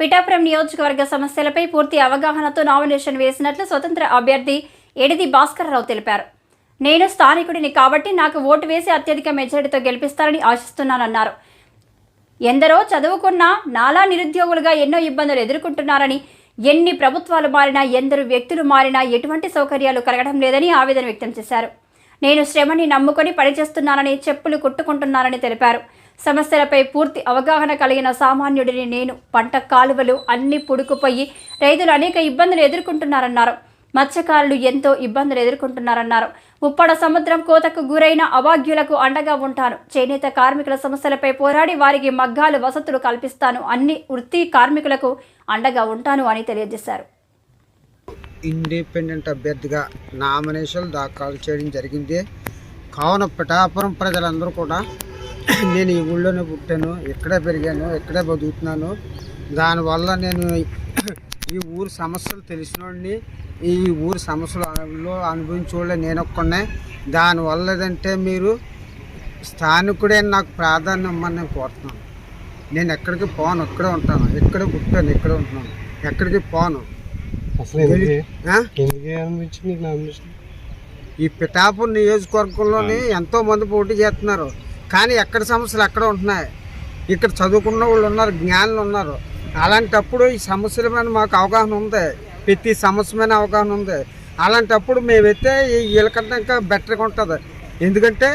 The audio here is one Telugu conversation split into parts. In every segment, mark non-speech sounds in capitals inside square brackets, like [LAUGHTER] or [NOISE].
పిఠాపురం నియోజకవర్గ సమస్యలపై పూర్తి అవగాహనతో నామినేషన్ వేసినట్లు స్వతంత్ర అభ్యర్థి ఎడిది భాస్కరరావు తెలిపారు. నేను స్థానికుడిని కాబట్టి నాకు ఓటు వేసి అత్యధిక మెజారిటీతో గెలిపిస్తారని ఆశిస్తున్నానన్నారు. ఎందరో చదువుకున్నా నాలా నిరుద్యోగులుగా ఎన్నో ఇబ్బందులు ఎదుర్కొంటున్నారని ఎన్ని ప్రభుత్వాలు మారినా ఎందరు వ్యక్తులు మారినా ఎటువంటి సౌకర్యాలు కలగడం లేదని ఆవేదన వ్యక్తం చేశారు. నేను శ్రమని నమ్ముకొని పనిచేస్తున్నానని చెప్పులు కుట్టుకుంటున్నానని తెలిపారు. సమస్యలపై పూర్తి అవగాహన కలిగిన సామాన్యుడిని నేను పంట కాలువలు అన్ని పుడుకుపోయి రైతులు అనేక ఇబ్బందులు ఎదుర్కొంటున్నారన్నారు. మత్స్యకారులు ఎంతో ఇబ్బందులు ఎదుర్కొంటున్నారన్నారు. ఉప్పడ సముద్రం కోతకు గురైన అవాగ్యులకు అండగా ఉంటాను. చేనేత కార్మికుల సమస్యలపై పోరాడి వారికి మగ్గాలు వసతులు కల్పిస్తాను. అన్ని వృత్తి కార్మికులకు అండగా ఉంటాను అని తెలియజేశారు. ఇండిపెండెంట్ అభ్యర్థిగా నామినేషన్ దాఖలు చేయడం జరిగింది. కావున పిఠాపురం ప్రజలందరూ కూడా నేను ఈ ఊళ్ళోనే పుట్టాను ఇక్కడే పెరిగాను ఇక్కడే బతుకుతున్నాను. దానివల్ల నేను ఈ ఊరు సమస్యలు తెలిసినోడిని ఈ ఊరి సమస్యలు అనుభవించే నేను ఒక్కనే దానివల్ల ఏదంటే మీరు స్థానికుడే నాకు ప్రాధాన్యం ఇమ్మని నేను కోరుతున్నాను. నేను ఎక్కడికి పోను ఇక్కడే ఉంటాను. ఇక్కడే పుట్టాను ఇక్కడే ఉంటున్నాను. ఎక్కడికి పోను. ఈ పిఠాపూర్ నియోజకవర్గంలోని ఎంతో మంది పోటీ చేస్తున్నారు. కానీ ఎక్కడ సమస్యలు ఎక్కడ ఉంటున్నాయి. ఇక్కడ చదువుకున్న వాళ్ళు ఉన్నారు జ్ఞానులు ఉన్నారు. అలాంటప్పుడు ఈ సమస్యల మీద మాకు అవగాహన ఉంది. ప్రతి సమస్య మీద అవగాహన ఉంది. అలాంటప్పుడు మేమైతే ఈ వీళ్ళకంటే ఇంకా బెటర్గా ఉంటుంది. ఎందుకంటే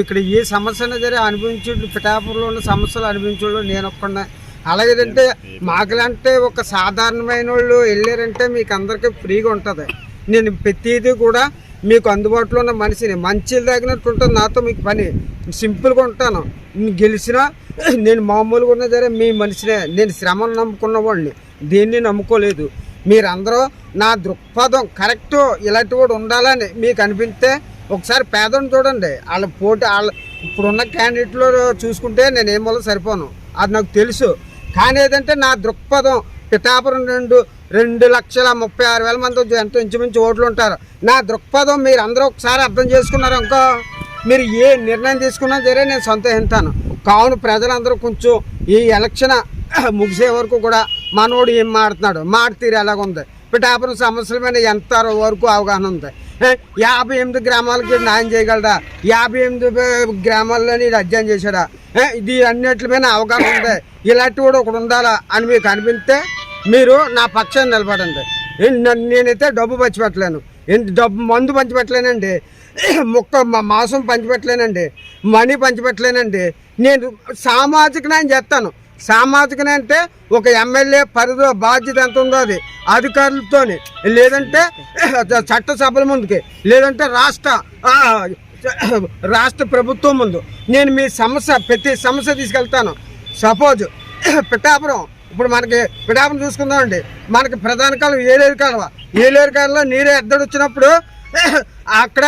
ఇక్కడ ఏ సమస్య అయినా సరే అనుభవించే పిఠాపూర్లో ఉన్న సమస్యలు అనుభవించడం నేను ఒక్కడే అలాగేదంటే మాకులంటే ఒక సాధారణమైన వాళ్ళు వెళ్ళారంటే మీకు అందరికీ ఫ్రీగా ఉంటుంది. నేను ప్రతిదీ కూడా మీకు అందుబాటులో ఉన్న మనిషిని మంచిలు తగినట్టు ఉంటుంది నాతో మీకు పని. సింపుల్గా ఉంటాను. గెలిచినా [CLEARS THROAT] నేను మామూలుగా ఉన్నా సరే మీ మనిషినే నేను శ్రమను నమ్ముకున్న వాడిని. దేన్ని నమ్ముకోలేదు. మీరందరూ నా దృక్పథం కరెక్ట్ ఇలాంటి వాడు ఉండాలని మీకు అనిపిస్తే ఒకసారి పేదను చూడండి. వాళ్ళ పోటీ వాళ్ళ ఇప్పుడున్న క్యాండిడేట్లో చూసుకుంటే నేను ఏం వల్ల సరిపోను? అది నాకు తెలుసు. కానీ ఏదంటే నా దృక్పథం పిఠాపురం రెండు రెండు లక్షల ముప్పై ఆరు వేల మంది ఎంత ఇంచుమించు ఓట్లు ఉంటారు. నా దృక్పథం మీరు అందరూ ఒకసారి అర్థం చేసుకున్నారు అనుకో మీరు ఏ నిర్ణయం తీసుకున్నా సరే నేను సంతోహిస్తాను కావున ప్రజలందరూ కొంచెం ఈ ఎలక్షన్ [CLEARS THROAT] ముగిసే వరకు కూడా మనోడు ఏం మాడుతున్నాడు మాట తీరు ఎలాగుంది? పిఠాపురం సమస్యల మీద ఎంత వరకు అవగాహన ఉంది? యాభై ఎనిమిది గ్రామాలకి న్యాయం చేయగలడా? యాభై ఎనిమిది బ- గ్రామాల్లోని ఇది అధ్యయనం చేశాడా? ఇది అన్నిటి మీద అవగాహన ఉంది. ఇలాంటి కూడా ఒకడు ఉండాలా అని మీకు అనిపిస్తే మీరు నా పక్షాన్ని నిలబడండి. ఏ, నన్ను- నేనైతే డబ్బు పంచిపెట్టలేను. డబ్బు మందు పంచిపెట్టలేనండి. [CLEARS THROAT] మొక్క మా- పంచిపెట్టలేనండి. మనీ పంచిపెట్టలేనండి. నేను సామాజిక న్యాయం చేస్తాను. సామాజిక న్యాయం అంటే ఒక ఎమ్మెల్యే పరిధి బాధ్యత ఎంత ఉందో అది. అధికారులతో లేదంటే [CLEARS THROAT] చట్టసభల ముందుకి. లేదంటే రాష్ట్ర [CLEARS THROAT] రాష్ట్ర ప్రభుత్వం ముందు. నేను మీ సమస్య ప్రతి సమస్య తీసుకెళ్తాను. సపోజ్ పిఠాపురం. ఇప్పుడు మనకి పిఠాపురం చూసుకుందామండి. మనకి ప్రధాన కాలం ఏలేరు కాలువ. ఏలేరు కాలంలో నీరు ఎద్దడు వచ్చినప్పుడు [COUGHS] అక్కడ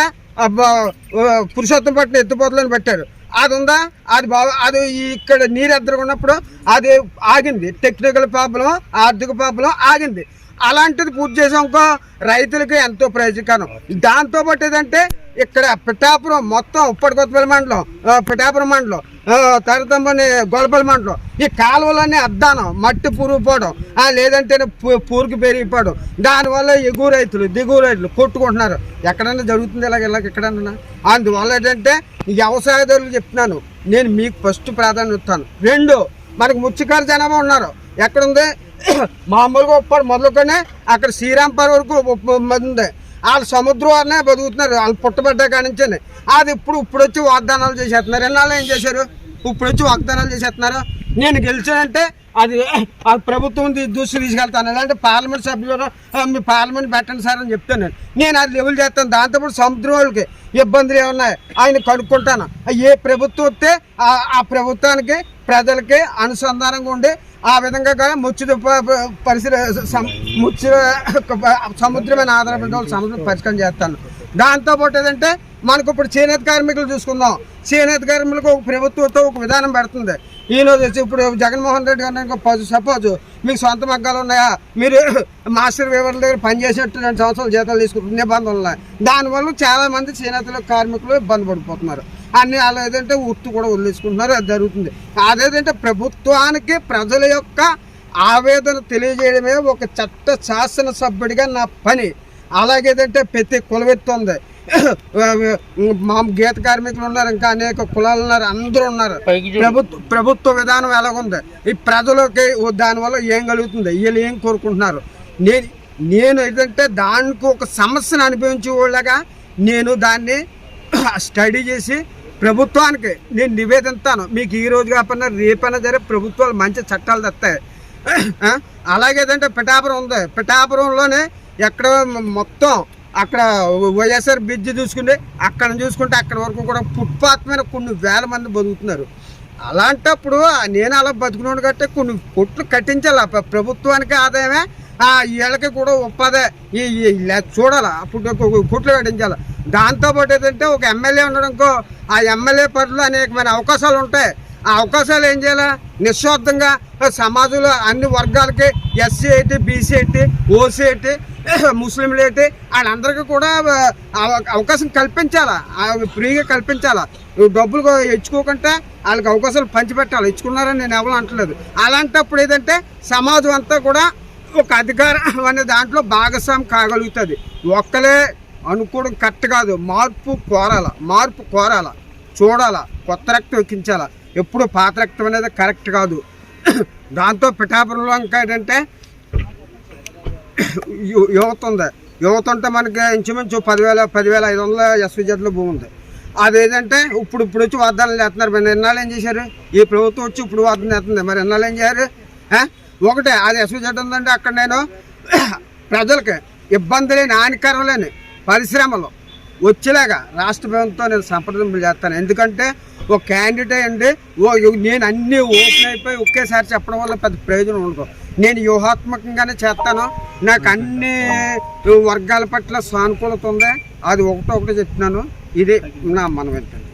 పురుషోత్తం పట్టిన ఎత్తుపోతలను పెట్టారు. అది ఉందా అది బాగా అది ఇక్కడ నీరు ఎద్దరుకున్నప్పుడు అది ఆగింది. టెక్నికల్ ప్రాబ్లం ఆర్థిక ప్రాబ్లం ఆగింది. అలాంటిది పూర్తి చేసామనుకో రైతులకి ఎంతో ప్రయోజనకరం. దాంతో పాటు ఏదంటే ఇక్కడ పిఠాపురం మొత్తం ఉప్పటికొత్తపల్లి మండలం పిఠాపురం మండలం తరతంబని గొలపల్లి మండలం ఈ కాలువలన్నీ అద్దానం మట్టి పురుగుపోవడం లేదంటేనే లేదంటే పు- పెరిగిపోవడం. దానివల్ల ఎగువ రైతులు దిగువ రైతులు కొట్టుకుంటున్నారు. ఎక్కడన్నా జరుగుతుంది ఇలాగ ఇలాగ ఎక్కడన్నా? అందువల్ల ఏంటంటే వ్యవసాయదారులు చెప్తున్నాను నేను మీకు ఫస్ట్ ప్రాధాన్యత ఇస్తాను. రెండు మనకు ముచ్చికారు జనాభా ఉన్నారు. ఎక్కడుంది? మామూలుగా ఉప్పాడు మొదలుకొని అక్కడ శ్రీరాంపర్ వరకు ఉప్ప- ఉంది వాళ్ళు సముద్రాన్నే బతుకుతున్నారు. వాళ్ళు పుట్టబడ్డ కాడి అది ఇప్పుడు ఇప్పుడు వచ్చి వాగ్దానాలు చేసేస్తున్నారు. ఎన్నాళ్ళు ఏం చేశారు? ఇప్పుడు వచ్చి వాగ్దానాలు చేసేస్తున్నారు. నేను గెలిచానంటే అది ఆ ప్రభుత్వం దూసి తీసుకెళ్తాను. లేదంటే పార్లమెంట్ సభ్యులు మీ పార్లమెంట్ పెట్టండి సార్ అని చెప్తాను నేను. అది లెవెల్ చేస్తాను. దాంతోపాటు సముద్రం వాళ్ళకి ఇబ్బందులు ఏమున్నాయి ఆయన కనుక్కుంటాను. ఏ ప్రభుత్వం వస్తే ఆ ప్రభుత్వానికి ప్రజలకి అనుసంధానంగా ఉండి ఆ విధంగా కూడా ముచ్చు పరిసర ముచ్చు సముద్రమైన ఆధారపడిన వాళ్ళు సముద్రం పరిష్కారం చేస్తాను. దాంతోపాటు ఏదంటే మనకు ఇప్పుడు చేనేత కార్మికులు చూసుకుందాం. చేనేత కార్మికులకు ఒక ప్రభుత్వంతో ఒక విధానం పెడుతుంది. ఈరోజు వచ్చి ఇప్పుడు జగన్మోహన్ రెడ్డి గారు సపోజ్ మీకు సొంత మగ్గాలు ఉన్నాయా? మీరు [COUGHS] మాస్టర్ వివరాల దగ్గర పనిచేసేట్టు రెండు సంవత్సరాలు జీతాలు తీసుకుంటున్న నిబంధనలు ఉన్నాయి. దానివల్ల చాలామంది చేనేతలు చేనేతల కార్మికులు ఇబ్బంది పడిపోతున్నారు. అన్ని అలా ఏదంటే ఉత్తు కూడా వదిలేసుకుంటున్నారు అది జరుగుతుంది. అదేంటంటే ప్రభుత్వానికి ప్రజల యొక్క ఆవేదన తెలియజేయడమే ఒక చట్ట శాసనసభ్యుడిగా నా పని. అలాగేదంటే ప్రతి కులవెత్తు ఉంది [COUGHS] మా గీత కార్మికులు ఉన్నారు ఇంకా అనేక కులాలు ఉన్నారు అందరూ ఉన్నారు. ప్రభుత్వ ప్రభుత్వ విధానం ఎలాగుంది? ఈ ప్రజలకి దానివల్ల ఏం కలుగుతుంది? వీళ్ళు ఏం కోరుకుంటున్నారు? నేను నేను ఏంటంటే దానికి ఒక సమస్యను అనుభవించే వాళ్ళగా నేను దాన్ని [COUGHS] స్టడీ చేసి ప్రభుత్వానికి నేను నివేదిస్తాను మీకు ఈ రోజు కాకపోయినా రేపైనా సరే ప్రభుత్వాలు మంచి చట్టాలు తెస్తాయి. అలాగేదంటే పిఠాపురం ఉంది. పిఠాపురంలోనే ఎక్కడ మొత్తం అక్కడ వైఎస్ఆర్ బ్రిడ్జ్ చూసుకుంటే అక్కడ చూసుకుంటే అక్కడ వరకు కూడా ఫుట్పాత్ మీద కొన్ని వేల మంది బతుకుతున్నారు. అలాంటప్పుడు నేను అలా బతుకున్నాను కంటే కొన్ని కొట్లు కట్టించాలి. ప్రభుత్వానికి ఆదాయమే. వీళ్ళకి కూడా ఉపాధి ఈ చూడాలి? అప్పుడు కుట్లు కొట్లు కట్టించాలి దాంతోపాటు ఏంటంటే ఒక ఎమ్మెల్యే ఉండడంకో ఆ ఎమ్మెల్యే పనులు అనేకమైన అవకాశాలు ఉంటాయి. ఆ అవకాశాలు ఏం చేయాలి? నిస్వార్థంగా సమాజంలో అన్ని వర్గాలకి ఎస్సీ ఏంటి బీసీ ఏంటి ఓసీ ఏంటి [COUGHS] ముస్లింలు ఏంటి వాళ్ళందరికీ కూడా అవకాశం కల్పించాలా? ఫ్రీగా కల్పించాలా? డబ్బులు కో- ఇచ్చుకోకుండా వాళ్ళకి అవకాశాలు పంచిపెట్టాలి? ఇచ్చుకున్నారని నేను ఎవరు అంటలేదు. అలాంటప్పుడు ఏదంటే సమాజం అంతా కూడా ఒక అధికారం అనే దాంట్లో భాగస్వామి కాగలుగుతుంది. ఒక్కలే అనుకోవడం కరెక్ట్ కాదు. మార్పు కోరాల మార్పు కోరాల చూడాల కొత్త రక్తం ఎక్కించాల. ఎప్పుడు పాత రక్తం అనేది కరెక్ట్ కాదు. దాంతో పిఠాపురంలో ఇంకా ఏంటంటే యువత ఉంది. యువత ఉంటే మనకి ఇంచుమించు పదివేల పదివేల ఐదు వందల ఎస్విజెడ్లో భూమి ఉంది. అదేంటంటే ఇప్పుడు ఇప్పుడు వచ్చి వాగ్దానాలు చేస్తున్నారు. మరి ఎన్నాళ్ళు ఏం చేశారు? ఈ ప్రభుత్వం వచ్చి ఇప్పుడు వాగ్దానం చేస్తుంది. మరి ఎన్నాళ్ళు ఏం చేశారు? ఒకటే అది ఎస్విజెడ్ ఉందంటే అక్కడ నేను ప్రజలకి ఇబ్బంది లేని హానికరం లేని పరిశ్రమలు వచ్చేలాగా రాష్ట్ర ప్రభుత్వంతో నేను సంప్రదింపులు చేస్తాను. ఎందుకంటే ఓ క్యాండిడేట్ అండి ఓ నేను అన్నీ ఓపెన్ అయిపోయి ఒకేసారి చెప్పడం వల్ల పెద్ద ప్రయోజనం ఉండదు. నేను వ్యూహాత్మకంగానే చేస్తాను. నాకు అన్ని వర్గాల పట్ల సానుకూలత ఉంది. అది ఒకటొకటి చెప్తున్నాను. ఇది నా మనం ఏంటంటే